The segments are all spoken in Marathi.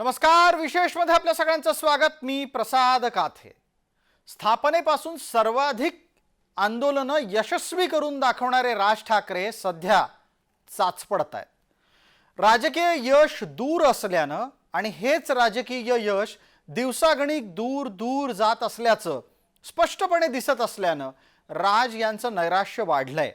नमस्कार विशेषमध्ये आपल्या सगळ्यांचं स्वागत. मी प्रसाद काथे. स्थापनेपासून सर्वाधिक आंदोलनं यशस्वी करून दाखवणारे राज ठाकरे सध्या चाचपडत आहेत. राजकीय यश दूर असल्यानं आणि हेच राजकीय यश दिवसागणिक दूर दूर जात असल्याचं स्पष्टपणे दिसत असल्यानं राज यांचं नैराश्य वाढलंय.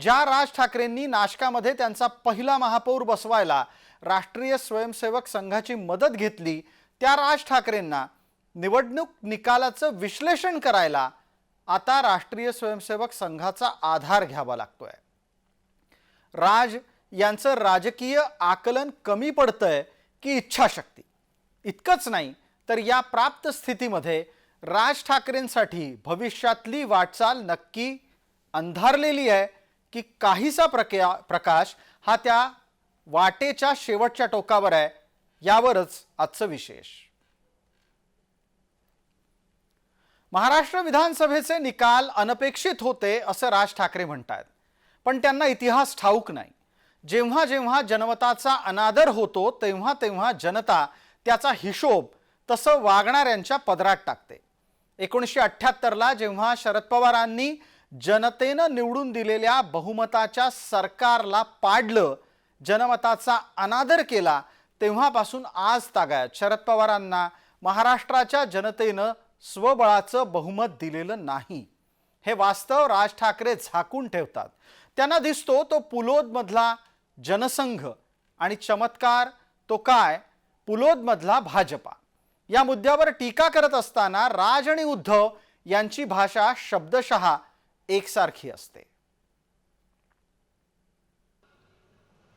ज्या राज ठाकरेंनी नाशकामध्ये त्यांचा पहिला महापौर बसवायला राष्ट्रीय स्वयंसेवक संघाची मदत घेतली त्या राज ठाकरेंना निवडणूक निकालाचं विश्लेषण करायला आता राष्ट्रीय स्वयंसेवक संघाचा आधार घ्यावा लागतोय. राज यांचं राजकीय आकलन कमी पडतंय की इच्छाशक्ती. इतकंच नाही तर या प्राप्त स्थितीमध्ये राज ठाकरेंसाठी भविष्यातली वाटचाल नक्की अंधारलेली आहे की काहीसा प्रक्या प्रकाश हा त्या वाटेच्या शेवटच्या टोकावर आहे. यावरच आजचं विशेष. महाराष्ट्र विधानसभेचे निकाल अनपेक्षित होते असं राज ठाकरे म्हणतात पण त्यांना इतिहास ठाऊक नाही. जेव्हा जेव्हा जनमताचा अनादर होतो तेव्हा तेव्हा जनता त्याचा हिशोब तसं वागणाऱ्यांच्या पदरात टाकते. एकोणीसशे अठ्ठ्याहत्तरला जेव्हा शरद पवारांनी जनतेनं निवडून दिलेल्या बहुमताच्या सरकारला पाडलं जनमताचा अनादर केला तेव्हापासून आज तागायत. शरद पवारांना महाराष्ट्राच्या जनतेनं स्वबळाचं बहुमत दिलेलं नाही. हे वास्तव राज ठाकरे झाकून ठेवतात. त्यांना दिसतो तो पुलोदमधला जनसंघ आणि चमत्कार तो काय? पुलोदमधला भाजपा. या मुद्द्यावर टीका करत असताना राज आणि उद्धव यांची भाषा शब्दशः एकसारखी असते.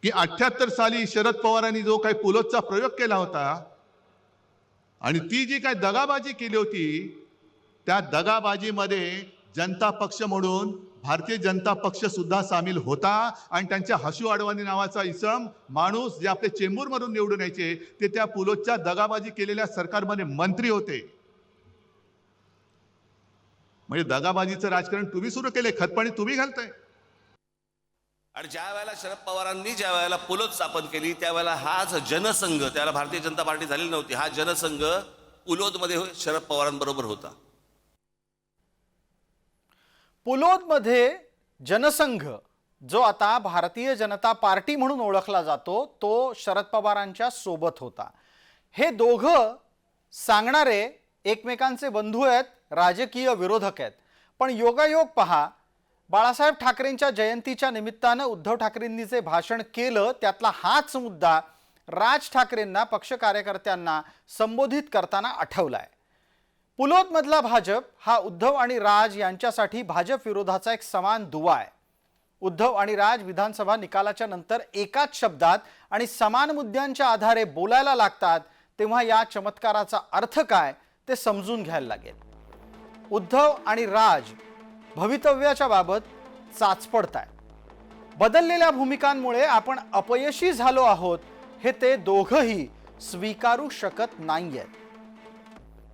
की अठ्याहत्तर साली शरद पवारांनी जो काही पुलोदचा प्रयोग केला होता आणि ती जी काही दगाबाजी केली होती त्या दगाबाजीमध्ये जनता पक्ष म्हणून भारतीय जनता पक्ष सुद्धा सामील होता आणि त्यांच्या हसू आडवाणी नावाचा इसम माणूस जे आपले चेंबूरमधून निवडून यायचे ते त्या पुलोदच्या दगाबाजी केलेल्या सरकारमध्ये मंत्री होते. म्हणजे दगाबाजीचं राजकारण तुम्ही सुरू केले खतपाणी तुम्ही घालताय. आणि ज्या वेळेला शरद पवारांनी ज्या वेळेला पुलोद स्थापन केली त्यावेळेला हाच जनसंघ त्याला भारतीय जनता पार्टी झालेली नव्हती हा जनसंघ पुलोदमध्ये शरद पवारांबरोबर होता. पुलोदमध्ये जनसंघ जो आता भारतीय जनता पार्टी म्हणून ओळखला जातो तो शरद पवारांच्या सोबत होता. हे दोघं सांगणारे एकमेकांचे बंधू आहेत राजकीय विरोधक आहेत. पण योगायोग पहा बाळासाहेब ठाकरेंच्या जयंतीच्या निमित्तानं उद्धव ठाकरेंनी जे भाषण केलं त्यातला हाच मुद्दा राज ठाकरेंना पक्ष कार्यकर्त्यांना संबोधित करताना आठवलाय. पुलोतमधला भाजप हा उद्धव आणि राज यांच्यासाठी भाजप विरोधाचा एक समान दुवा आहे. उद्धव आणि राज विधानसभा निकालाच्या नंतर एकाच शब्दात आणि समान मुद्द्यांच्या आधारे बोलायला लागतात तेव्हा या चमत्काराचा अर्थ काय ते समजून घ्यायला लागेल. उद्धव आणि राज भवितव्याच्या बाबत चाचपडत आहे बदललेल्या भूमिकांमुळे आपण अपयशी झालो आहोत हे ते दोघंही स्वीकारू शकत नाहीयेत.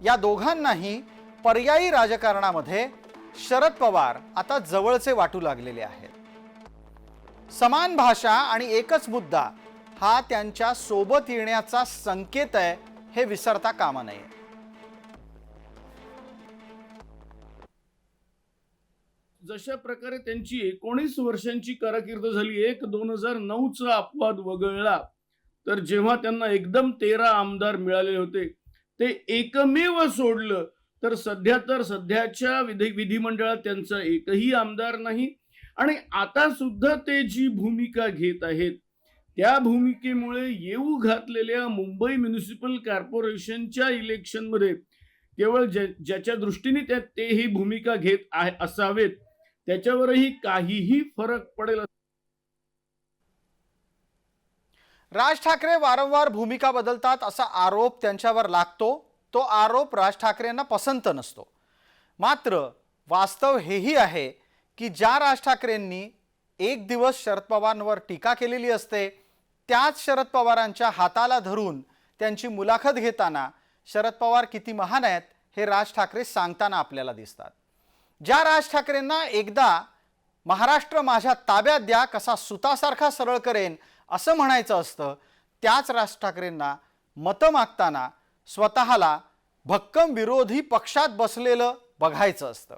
या दोघांनाही पर्यायी राजकारणामध्ये शरद पवार आता जवळचे वाटू लागलेले आहेत. समान भाषा आणि एकच मुद्दा हा त्यांच्यासोबत येण्याचा संकेत आहे हे विसरता कामा नये. जशा प्रकारे त्यांची एकोणीस वर्षांची कारकीर्द झाली एक दोन हजार नऊचा अपवाद वगळला तर जेव्हा त्यांना एकदम तेरा आमदार मिळाले होते ते एकमेव सोडलं तर सध्या तर सध्याच्या विधी विधिमंडळात त्यांचा एकही आमदार नाही आणि आता सुद्धा ते जी भूमिका घेत आहेत त्या भूमिकेमुळे येऊ घातलेल्या मुंबई म्युनिसिपल कॉर्पोरेशनच्या इलेक्शनमध्ये केवळ ज्या- ज्याच्या दृष्टीने त्या ते ही भूमिका घेत आहे असावेत. त्याच्यावरही काहीही फरक पडेल. राज ठाकरे वारंवार भूमिका बदलतात असा आरोप त्यांच्यावर लागतो. तो आरोप राज ठाकरेंना पसंत नसतो. मात्र वास्तव हेही आहे की ज्या राज ठाकरेंनी एक दिवस शरद पवारांवर टीका केलेली असते त्याच शरद पवारांच्या हाताला धरून त्यांची मुलाखत घेताना शरद पवार किती महान आहेत हे राज ठाकरे सांगताना आपल्याला दिसतात. ज्या राज ठाकरेंना एकदा महाराष्ट्र माझ्या ताब्यात द्या कसा सुतासारखा सरळ करेन असं म्हणायचं असतं त्याच राज ठाकरेंना मतं मागताना स्वतःला भक्कम विरोधी पक्षात बसलेलं बघायचं असतं.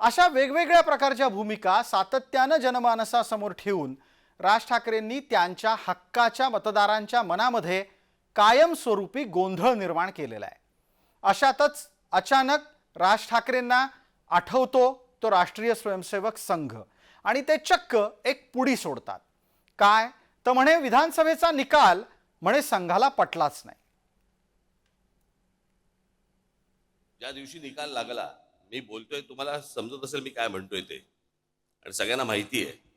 अशा वेगवेगळ्या प्रकारच्या भूमिका सातत्यानं जनमानसासमोर ठेवून राज ठाकरेंनी त्यांच्या हक्काच्या मतदारांच्या मनामध्ये कायमस्वरूपी गोंधळ निर्माण केलेला आहे. अशातच अचानक राज ठाकरेंना आठवतो तो राष्ट्रीय स्वयंसेवक संघ. आणि ते चक्क एक पुडी सोडतात. काय? तर म्हणे विधानसभेचा निकाल म्हणे संघाला पटलाच नाही. ज्या दिवशी निकाल लागला मी बोलतोय तुम्हाला समजत असेल मी काय म्हणतोय ते. आणि सगळ्यांना माहिती आहे.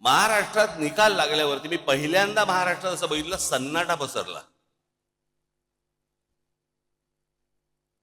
महाराष्ट्रात निकाल लागल्यावरती मी पहिल्यांदा महाराष्ट्रात असं बघितलं सन्नाटा पसरला.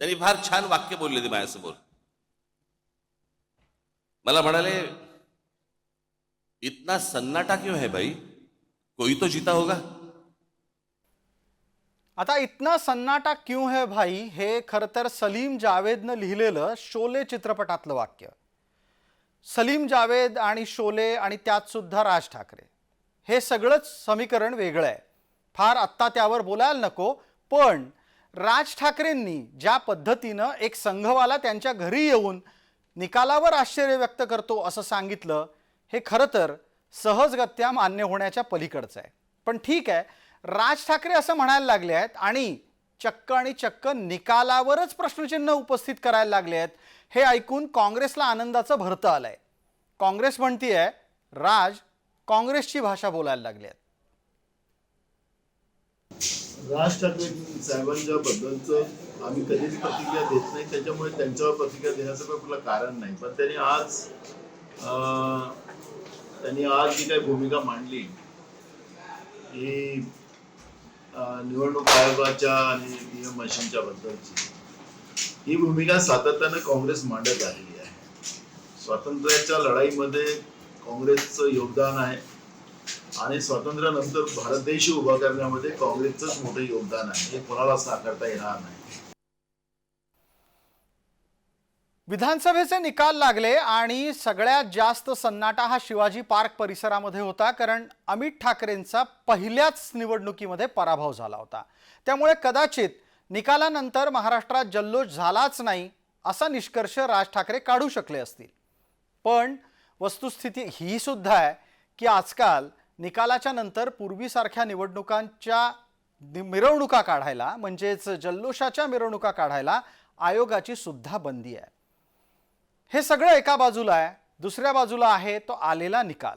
त्यांनी फार छान वाक्य बोलले ते माझ्यासमोर. मला म्हणाले इतना सन्नाटा क्यों है भाई? कोई तो जीता होगा. आता इतना सन्नाटा क्यों है भाई हे खरं तर सलीम जावेदनं लिहिलेलं शोले चित्रपटातलं वाक्य. सलीम जावेद आणि शोले आणि त्यात सुद्धा राज ठाकरे. हे सगळंच समीकरण वेगळं आहे. फार आत्ता त्यावर बोलायला नको पण राज ठाकरेंनी ज्या पद्धतीनं एक संघवाला त्यांच्या घरी येऊन निकालावर आश्चर्य व्यक्त करतो असं सांगितलं हे खरं तर सहजगत्या मान्य होण्याच्या पलीकडचं आहे. पण ठीक आहे राज ठाकरे असं म्हणायला लागले आहेत आणि चक्क आणि चक्क निकालावरच प्रश्नचिन्ह उपस्थित करायला लागले आहेत हे ऐकून काँग्रेसला आनंदाचं भरतं आलंय. काँग्रेस म्हणतीये राज काँग्रेसची भाषा बोलायला लागली आहेत. राज ठाकरे साहेबांच्या बद्दलच आम्ही कधीच प्रतिक्रिया देत नाही. त्याच्यामुळे त्यांच्यावर प्रतिक्रिया देण्याचं काही आपलं कारण नाही. पण त्यांनी आज त्यांनी आज जी काही भूमिका मांडली ही निवडणूक आयोगाच्या आणि ईव्हीएम मशीनच्या बद्दलची ही भूमिका सातत्यानं काँग्रेस मांडत आलेली आहे. स्वातंत्र्याच्या लढाईमध्ये काँग्रेसचं योगदान आहे. आणि स्वातंत्र्यानंतर भारत देश उभा करण्यामध्ये काँग्रेसचंच मोठं योगदान आहे. हे कोणाला साकारता येणार नाही. विधानसभेचे निकाल लागले आणि सगळ्यात जास्त सन्नाटा हा शिवाजी पार्क परिसरामध्ये होता कारण अमित ठाकरेंचा पहिल्याच निवडणुकीमध्ये पराभव झाला होता. त्यामुळे कदाचित निकालानंतर महाराष्ट्रात जल्लोष झालाच नाही असा निष्कर्ष राज ठाकरे काढू शकले असतील. पण वस्तुस्थिती ही सुद्धा आहे की आजकाल निकालाच्या नंतर पूर्वीसारख्या निवडणुकांच्या मिरवणुका काढायला म्हणजेच जल्लोषाच्या मिरवणुका काढायला आयोगाची सुद्धा बंदी आहे. हे सगळं एका बाजूला आहे दुसऱ्या बाजूला आहे तो आलेला निकाल.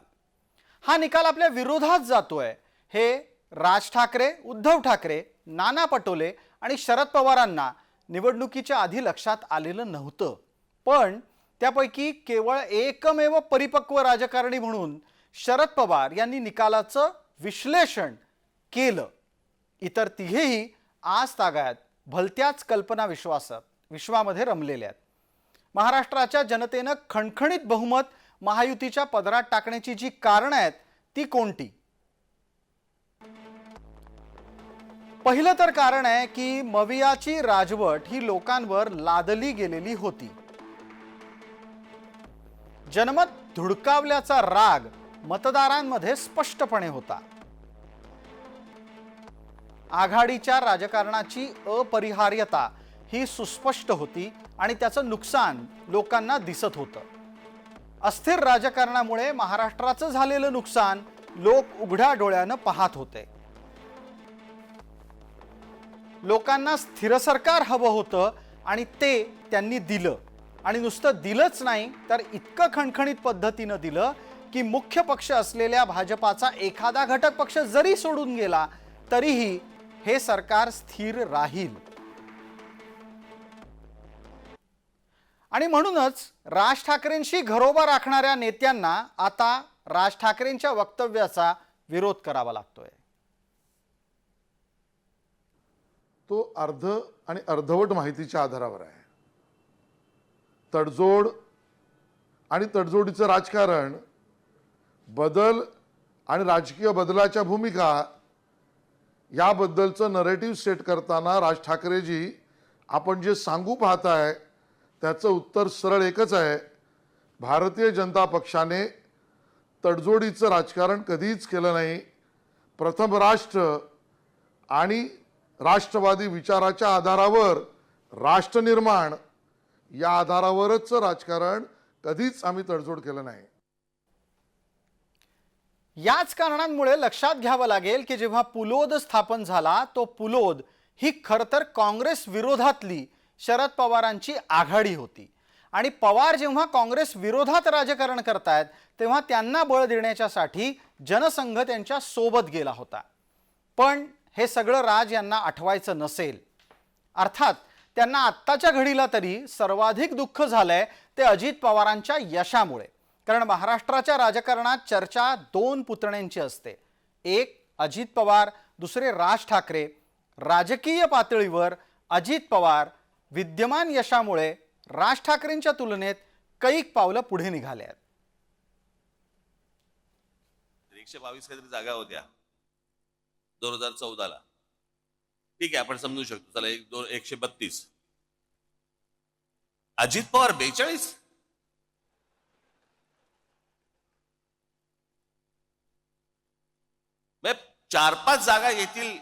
हा निकाल आपल्या विरोधात जातोय. हे राज ठाकरे उद्धव ठाकरे नाना पटोले आणि शरद पवारांना निवडणुकीच्या आधी लक्षात आलेलं नव्हतं. पण त्यापैकी केवळ एकमेव परिपक्व राजकारणी म्हणून शरद पवार यांनी निकालाचं विश्लेषण केलं. इतर तिघेही आज तागायत भलत्याच कल्पना विश्वासात विश्वामध्ये रमलेले आहेत. महाराष्ट्राच्या जनतेनं खणखणीत बहुमत महायुतीच्या पदरात टाकण्याची जी कारणं आहेत ती कोणती? पहिलं तर कारण आहे की मवियाची राजवट ही लोकांवर लादली गेलेली होती. जनमत धुडकावल्याचा राग मतदारांमध्ये स्पष्टपणे होता. आघाडीच्या राजकारणाची अपरिहार्यता ही सुस्पष्ट होती आणि त्याचं नुकसान लोकांना दिसत होतं. अस्थिर राजकारणामुळे महाराष्ट्राचं झालेलं नुकसान लोक उघड्या डोळ्यानं पाहत होते. लोकांना स्थिर सरकार हवं होतं आणि ते त्यांनी दिलं. आणि नुसतं दिलंच नाही तर इतकं खणखणीत पद्धतीनं दिलं की मुख्य पक्ष असलेल्या भाजपाचा एखादा घटक पक्ष जरी सोडून गेला तरीही हे सरकार स्थिर राहील. आणि म्हणूनच राज ठाकरेंशी घरोबा राखणाऱ्या नेत्यांना आता राज ठाकरेंच्या वक्तव्याचा विरोध करावा लागतोय. तो अर्ध आणि अर्धवट माहितीच्या आधारावर आहे. तडजोड आणि तडजोडीचं राजकारण बदल आणि राजकीय बदलाच्या भूमिका याबद्दलचं नरेटिव्ह सेट करताना राज ठाकरेजी आपण जे सांगू पाहताय त्याचं उत्तर सरळ एकच आहे. भारतीय जनता पक्षाने तडजोडीचं राजकारण कधीच केलं नाही. प्रथम राष्ट्र आणि राष्ट्रवादी विचाराच्या आधारावर राष्ट्र निर्माण या आधारावरच राजकारण कधीच आम्ही तडजोड केलं नाही. याच कारणांमुळे लक्षात घ्यावं लागेल की जेव्हा पुलोद स्थापन झाला तो पुलोद ही खरंतर काँग्रेस विरोधातली शरद पवारांची आघाडी होती. आणि पवार जेव्हा काँग्रेस विरोधात राजकारण करतायत तेव्हा त्यांना बळ देण्याच्यासाठी जनसंघ त्यांच्यासोबत गेला होता. पण हे सगळं राज यांना आठवायचं नसेल. अर्थात त्यांना आत्ताच्या घडीला तरी सर्वाधिक दुःख झालंय ते अजित पवारांच्या यशामुळे. कारण महाराष्ट्राच्या राजकारणात चर्चा दोन पुतण्यांची असते. एक अजित पवार दुसरे राज ठाकरे. राजकीय पातळीवर अजित पवार विद्यमान यशामुळे राज ठाकरेंच्या तुलनेत कैक पावलं पुढे निघाले आहेत. एकशे बावीस काहीतरी जागा होत्या. दोन हजार चौदाला. ठीक आहे आपण समजू शकतो. चला एक दोन एकशे बत्तीस. अजित पवार बेचाळीस म्हणजे चार पाच जागा येतील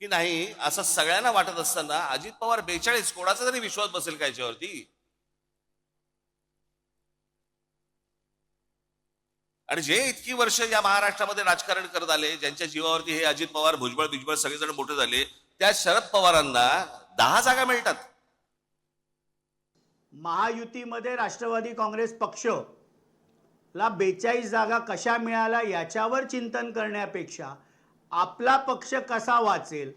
की नाही असं सगळ्यांना वाटत असताना अजित पवार बेचाळीस कोणाचा तरी विश्वास बसेल का याच्यावरती? आणि जे इतकी वर्ष या महाराष्ट्रामध्ये राजकारण करत आले ज्यांच्या जीवावरती हे अजित पवार भुजबळ बिजबळ सगळेजण मोठे झाले त्या शरद पवारांना दहा जागा मिळतात. महायुतीमध्ये राष्ट्रवादी काँग्रेस पक्ष ला बेचाळीस जागा कशा मिळाल्या याच्यावर चिंतन करण्यापेक्षा आपला पक्ष कसा वाचेल?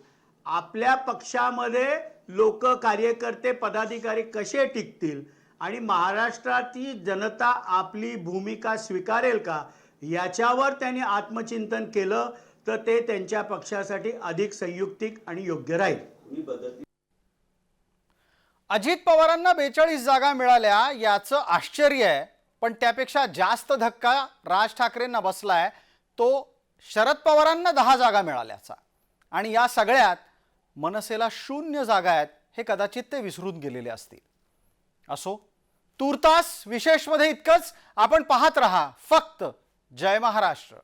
आपल्या पक्षामध्ये लोक कार्यकर्ते पदाधिकारी कसे टिकतील? आणि महाराष्ट्रातील जनता आपली भूमिका स्वीकारेल का? याच्यावर त्यांनी आत्मचिंतन केलं तर ते त्यांच्या पक्षासाठी अधिक संयुक्तिक आणि योग्य राहील. अजित पवारांना बेचाळीस जागा मिळाल्या याचं आश्चर्य आहे. पण त्यापेक्षा जास्त धक्का राज ठाकरेंना बसलाय. तो शरद पवारांना दहा जागा मिळाल्याचा. आणि या सगळ्यात मनसेला शून्य जागा आहेत हे कदाचित ते विसरून गेलेले असतील. असो तूर्तास विशेषमध्ये इतकंच आपण पाहत रहा. फक्त जय महाराष्ट्र.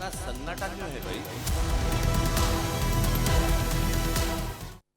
इतना सन्नाटा क्यों है भाई